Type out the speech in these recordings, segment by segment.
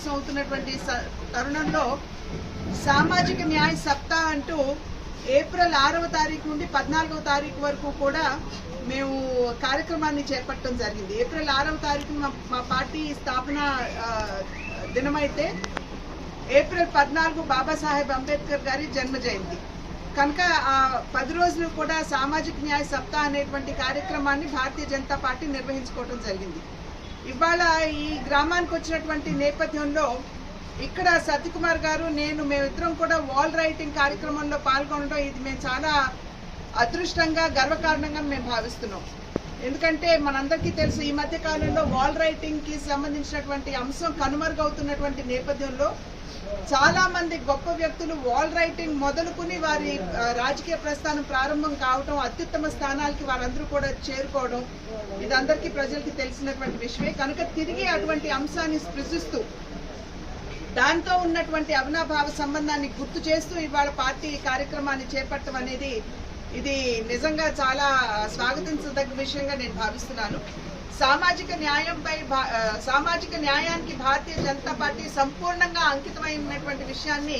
సమావేశం అవుతున్నటువంటి తరుణంలో సామాజిక న్యాయ సప్తా అంటూ ఏప్రిల్ ఆరవ తారీఖు నుండి పద్నాలుగవ తారీఖు వరకు కూడా మేము కార్యక్రమాన్ని చేపట్టడం జరిగింది. ఏప్రిల్ ఆరవ తారీఖు మా మా పార్టీ స్థాపన దినమైతే ఏప్రిల్ పద్నాలుగు బాబాసాహెబ్ అంబేద్కర్ గారి జన్మ జయంతి. కనుక ఆ పది రోజులు కూడా సామాజిక న్యాయ సప్తాహ అనేటువంటి కార్యక్రమాన్ని భారతీయ జనతా పార్టీ నిర్వహించుకోవడం జరిగింది. ఇవాళ ఈ గ్రామానికి వచ్చినటువంటి నేపథ్యంలో ఇక్కడ సత్యకుమార్ గారు నేను మేమిద్దరం కూడా వాల్ రైటింగ్ కార్యక్రమంలో పాల్గొనడం ఇది మేము చాలా అదృష్టంగా గర్వకారణంగా మేము భావిస్తున్నాం. ఎందుకంటే మనందరికీ తెలుసు ఈ మధ్య కాలంలో వాల్ రైటింగ్కి సంబంధించినటువంటి అంశం కనుమరుగవుతున్నటువంటి నేపథ్యంలో చాలా మంది గొప్ప వ్యక్తులు వాల్ రైటింగ్ మొదలుకుని వారి రాజకీయ ప్రస్థానం ప్రారంభం కావటం అత్యుత్తమ స్థానాలకి వారందరూ కూడా చేరుకోవడం ఇది అందరికీ ప్రజలకి తెలిసినటువంటి విషయమే. కనుక తిరిగి అటువంటి అంశాన్ని స్పృశిస్తూ దాంతో ఉన్నటువంటి అవినాభావ సంబంధాన్ని గుర్తు చేస్తూ ఇవాళ పార్టీ కార్యక్రమాన్ని చేపట్టడం అనేది ఇది నిజంగా చాలా స్వాగతించదగ్గ విషయంగా నేను భావిస్తున్నాను. సామాజిక న్యాయంపై భా- సామాజిక న్యాయానికి భారతీయ జనతా పార్టీ సంపూర్ణంగా అంకితమైనటువంటి విషయాన్ని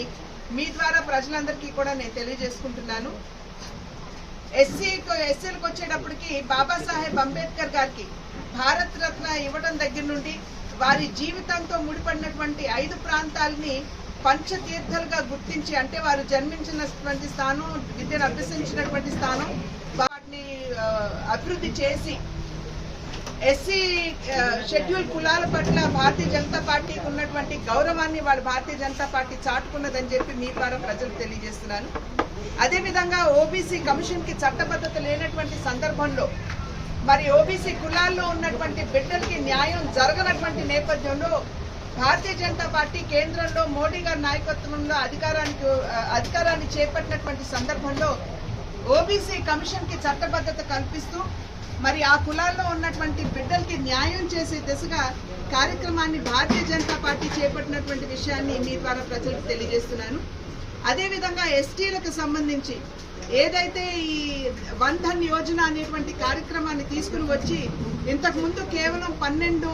మీ ద్వారా ప్రజలందరికీ కూడా నేను తెలియజేసుకుంటున్నాను. ఎస్సీ ఎస్సీలకు వచ్చేటప్పటికి బాబాసాహెబ్ అంబేద్కర్ గారికి భారత్ రత్న ఇవ్వడం దగ్గర నుండి వారి జీవితంతో ముడిపడినటువంటి ఐదు ప్రాంతాలని పంచతీర్థాలుగా గుర్తించి అంటే వారు జన్మించినటువంటి స్థానం విద్యను అభ్యసించినటువంటి స్థానం వాటిని అభివృద్ధి చేసి ఎస్సీ షెడ్యూల్ కులాల పట్ల భారతీయ జనతా పార్టీకి ఉన్నటువంటి గౌరవాన్ని వాళ్ళు భారతీయ జనతా పార్టీ చాటుకున్నదని చెప్పి మీ ద్వారా ప్రజలకు తెలియజేస్తున్నాను. అదేవిధంగా ఓబీసీ కమిషన్కి చట్టబద్ధత లేనటువంటి సందర్భంలో మరి ఓబీసీ కులాల్లో ఉన్నటువంటి బిడ్డలకి న్యాయం జరగనటువంటి నేపథ్యంలో భారతీయ జనతా పార్టీ కేంద్రంలో మోడీ గారి నాయకత్వంలో అధికారానికి అధికారాన్ని చేపట్టినటువంటి సందర్భంలో ఓబీసీ కమిషన్కి చట్టబద్ధత కల్పిస్తూ మరి ఆ కులాల్లో ఉన్నటువంటి బిడ్డలకి న్యాయం చేసే దిశగా కార్యక్రమాన్ని భారతీయ జనతా పార్టీ చేపట్టినటువంటి విషయాన్ని మీ ద్వారా ప్రజలకు తెలియజేస్తున్నాను. అదేవిధంగా ఎస్టీలకు సంబంధించి ఏదైతే ఈ వన్ ధన్ యోజన అనేటువంటి కార్యక్రమాన్ని తీసుకుని వచ్చి ఇంతకుముందు కేవలం పన్నెండు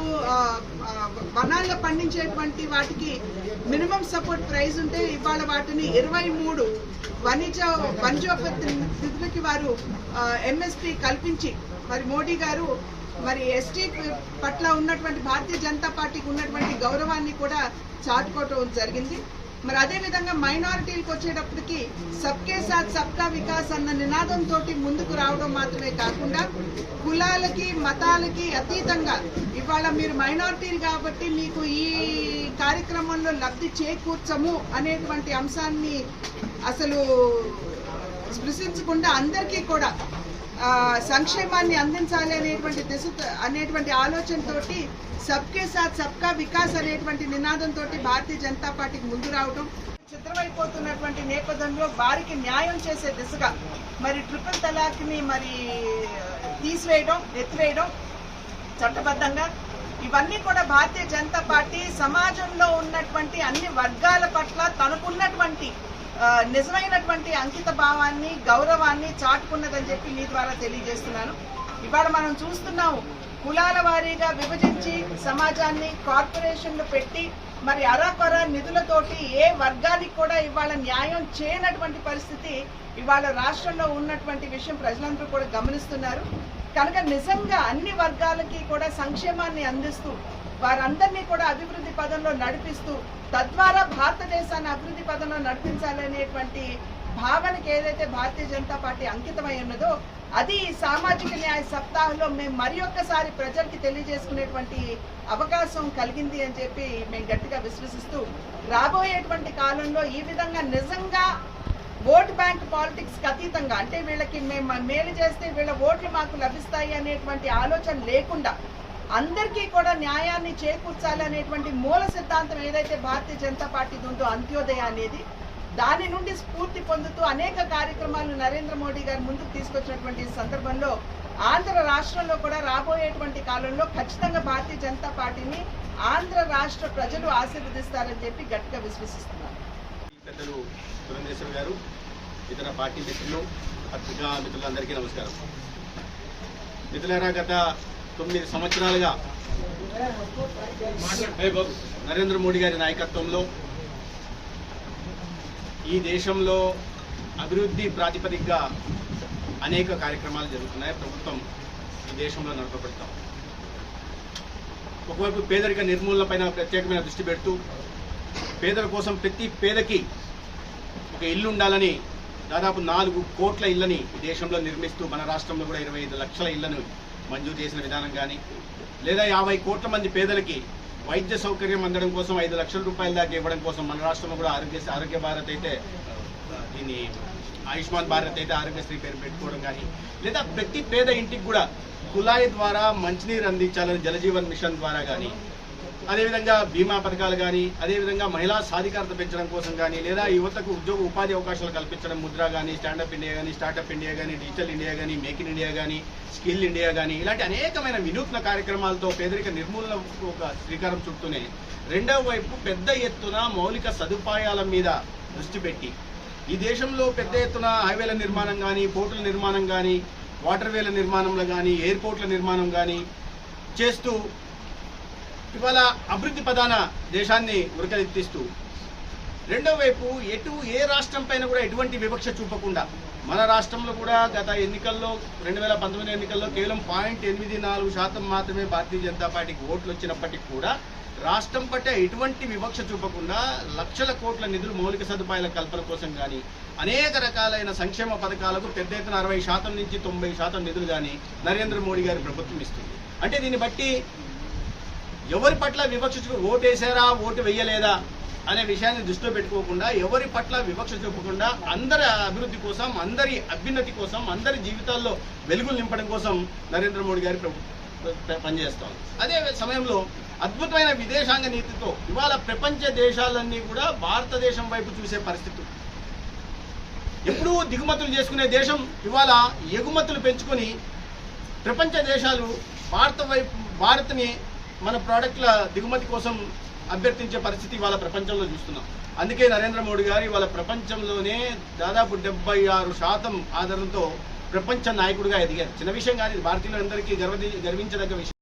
వనాల్లో పండించేటువంటి వాటికి మినిమం సపోర్ట్ ప్రైస్ ఉంటే ఇవాళ వాటిని ఇరవై మూడు వనిజ వన్జోపతికి వారు ఎంఎస్పి కల్పించి మరి మోడీ గారు మరి ఎస్టీ పట్ల ఉన్నటువంటి భారతీయ జనతా పార్టీకి ఉన్నటువంటి గౌరవాన్ని కూడా చాటుకోవటం జరిగింది. మరి అదేవిధంగా మైనారిటీలకు వచ్చేటప్పటికి సబ్కే సాత్ సబ్కా వికాస్ అన్న నినాదంతో ముందుకు రావడం మాత్రమే కాకుండా కులాలకి మతాలకి అతీతంగా ఇవాళ మీరు మైనారిటీలు కాబట్టి మీకు ఈ కార్యక్రమంలో లబ్ధి చేకూర్చము అనేటువంటి అంశాన్ని అసలు స్పృశించకుండా అందరికీ కూడా సంక్షేమాన్ని అందించాలి అనేటువంటి దిశ అనేటువంటి ఆలోచనతోటి సబ్కే సాత్ సబ్కా వికాస్ అనేటువంటి నినాదంతో భారతీయ జనతా పార్టీకి ముందు రావడం చిత్రమైపోతున్నటువంటి నేపథ్యంలో వారికి న్యాయం చేసే దిశగా మరి ట్రిపుల్ తలాక్ని మరి తీసివేయడం ఎత్తివేయడం చట్టబద్ధంగా ఇవన్నీ కూడా భారతీయ జనతా పార్టీ సమాజంలో ఉన్నటువంటి అన్ని వర్గాల పట్ల తనకున్నటువంటి నిజమైనటువంటి అంకిత భావాన్ని గౌరవాన్ని చాటుకున్నదని చెప్పి మీ ద్వారా తెలియజేస్తున్నాను. ఇవాళ మనం చూస్తున్నాము కులాల వారీగా విభజించి సమాజాన్ని కార్పొరేషన్లు పెట్టి మరి అరాకొర నిధులతోటి ఏ వర్గానికి కూడా ఇవాళ న్యాయం చేయనటువంటి పరిస్థితి ఇవాళ రాష్ట్రంలో ఉన్నటువంటి విషయం ప్రజలందరూ కూడా గమనిస్తున్నారు. కనుక నిజంగా అన్ని వర్గాలకి కూడా సంక్షేమాన్ని అందిస్తూ వారందరినీ కూడా అభివృద్ధి పదంలో నడిపిస్తూ తద్వారా భారతదేశాన్ని అభివృద్ధి పదంలో నడిపించాలనేటువంటి భావనకి ఏదైతే భారతీయ జనతా పార్టీ అంకితమై ఉన్నదో అది ఈ సామాజిక న్యాయ సప్తాహంలో మేము మరి ఒక్కసారి ప్రజలకి తెలియజేసుకునేటువంటి అవకాశం కలిగింది అని చెప్పి మేము గట్టిగా విశ్వసిస్తూ రాబోయేటువంటి కాలంలో ఈ విధంగా నిజంగా ఓట్ బ్యాంక్ పాలిటిక్స్కి అతీతంగా అంటే వీళ్ళకి మేము మేలు చేస్తే వీళ్ళ ఓట్లు మాకు లభిస్తాయి అనేటువంటి ఆలోచన లేకుండా అందరికీ కూడా న్యాయాన్ని చేకూర్చాలి అనేటువంటి మూల సిద్ధాంతం ఏదైతే భారతీయ జనతా పార్టీ ఉందో అంత్యోదయ అనేది దాని నుండి స్ఫూర్తి పొందుతూ అనేక కార్యక్రమాలు నరేంద్ర మోడీ గారు ముందుకు తీసుకొచ్చినటువంటి సందర్భంలో ఆంధ్ర రాష్ట్రంలో కూడా రాబోయేటువంటి కాలంలో ఖచ్చితంగా భారతీయ జనతా పార్టీని ఆంధ్ర రాష్ట్ర ప్రజలు ఆశీర్వదిస్తారని చెప్పి గట్టిగా విశ్వసిస్తున్నారు పెద్దలు గారు ఇతర పార్టీ మిత్రులు పత్రికా మిత్రులందరికీ నమస్కారం. మిత్రులరా గత తొమ్మిది సంవత్సరాలుగా నరేంద్ర మోడీ గారి నాయకత్వంలో ఈ దేశంలో అభివృద్ధి ప్రాతిపదికగా అనేక కార్యక్రమాలు జరుగుతున్నాయి. ప్రభుత్వం ఈ దేశంలో నడపబడతాం. ఒకవైపు పేదరిక నిర్మూలనపైన ప్రత్యేకమైన దృష్టి పెడుతూ పేదల కోసం ప్రతి పేదకి ఒక ఇల్లు ఉండాలని దాదాపు నాలుగు కోట్ల ఇళ్ళని ఈ దేశంలో నిర్మిస్తూ మన రాష్ట్రంలో కూడా ఇరవై ఐదు లక్షల ఇళ్ళను మంజూరు చేసిన విధానం కానీ లేదా యాభై కోట్ల మంది పేదలకి వైద్య సౌకర్యం అందడం కోసం ఐదు లక్షల రూపాయల దాకా ఇవ్వడం కోసం మన రాష్ట్రంలో కూడా ఆరోగ్య ఆరోగ్య భారత్ అయితే దీన్ని ఆయుష్మాన్ భారత్ అయితే ఆరోగ్యశ్రీ పేరు పెట్టుకోవడం కానీ లేదా ప్రతి పేద ఇంటికి కూడా కుళాయి ద్వారా మంచినీరు అందించాలని జలజీవన్ మిషన్ ద్వారా కానీ అదేవిధంగా బీమా పథకాలు కానీ అదేవిధంగా మహిళా సాధికారత పెంచడం కోసం కానీ లేదా యువతకు ఉద్యోగ ఉపాధి అవకాశాలు కల్పించడం ముద్ర కానీ స్టాండప్ ఇండియా కానీ స్టార్టప్ ఇండియా కానీ డిజిటల్ ఇండియా కానీ మేక్ ఇన్ ఇండియా కానీ స్కిల్ ఇండియా కానీ ఇలాంటి అనేకమైన వినూత్న కార్యక్రమాలతో పేదరిక నిర్మూలన ఒక శ్రీకారం చుట్టూనే రెండవ వైపు పెద్ద ఎత్తున మౌలిక సదుపాయాల మీద దృష్టి పెట్టి ఈ దేశంలో పెద్ద ఎత్తున హైవేల నిర్మాణం కానీ పోర్టుల నిర్మాణం కానీ వాటర్ వేల నిర్మాణంలో కానీ ఎయిర్పోర్ట్ల నిర్మాణం కానీ చేస్తూ ఇవాళ అభివృద్ధి ప్రధాన దేశాన్ని ఉరకలెత్తిస్తూ రెండో వైపు ఎటు ఏ రాష్ట్రం పైన కూడా ఎటువంటి వివక్ష చూపకుండా మన రాష్ట్రంలో కూడా గత ఎన్నికల్లో రెండు వేల పంతొమ్మిది ఎన్నికల్లో కేవలం పాయింట్ ఎనిమిది నాలుగు శాతం మాత్రమే భారతీయ జనతా పార్టీకి ఓట్లు వచ్చినప్పటికీ కూడా రాష్ట్రం పట్ల ఎటువంటి వివక్ష చూపకుండా లక్షల కోట్ల నిధులు మౌలిక సదుపాయాల కల్పన కోసం కానీ అనేక రకాలైన సంక్షేమ పథకాలకు పెద్ద ఎత్తున అరవై శాతం నుంచి తొంభై శాతం నిధులు కానీ నరేంద్ర మోడీ గారి ప్రభుత్వం ఇస్తుంది. అంటే దీన్ని బట్టి ఎవరి పట్ల వివక్ష ఓటేశారా ఓటు వెయ్యలేదా అనే విషయాన్ని దృష్టిలో పెట్టుకోకుండా ఎవరి పట్ల వివక్ష చూపకుండా అందరి అభివృద్ధి కోసం అందరి అభ్యున్నతి కోసం అందరి జీవితాల్లో వెలుగులు నింపడం కోసం నరేంద్ర మోడీ గారి ప్రభుత్వం పనిచేస్తాం అదే సమయంలో అద్భుతమైన విదేశాంగ నీతితో ఇవాళ ప్రపంచ దేశాలన్నీ కూడా భారతదేశం వైపు చూసే పరిస్థితి. ఎప్పుడూ దిగుమతులు చేసుకునే దేశం ఇవాళ ఎగుమతులు పెంచుకొని ప్రపంచ దేశాలు భారత వైపు భారత్ని మన ప్రోడక్ట్ల దిగుమతి కోసం అభ్యర్థించే పరిస్థితి ఇవాళ ప్రపంచంలో చూస్తున్నాం. అందుకే నరేంద్ర మోడీ గారు వాళ్ళ ప్రపంచంలోనే దాదాపు డెబ్బై ఆరు శాతం ఆదరణతో ప్రపంచ నాయకుడిగా ఎదిగారు. చిన్న విషయం కాదు భారతీయులందరికీ గర్వ గర్వించదగ్గ విషయం.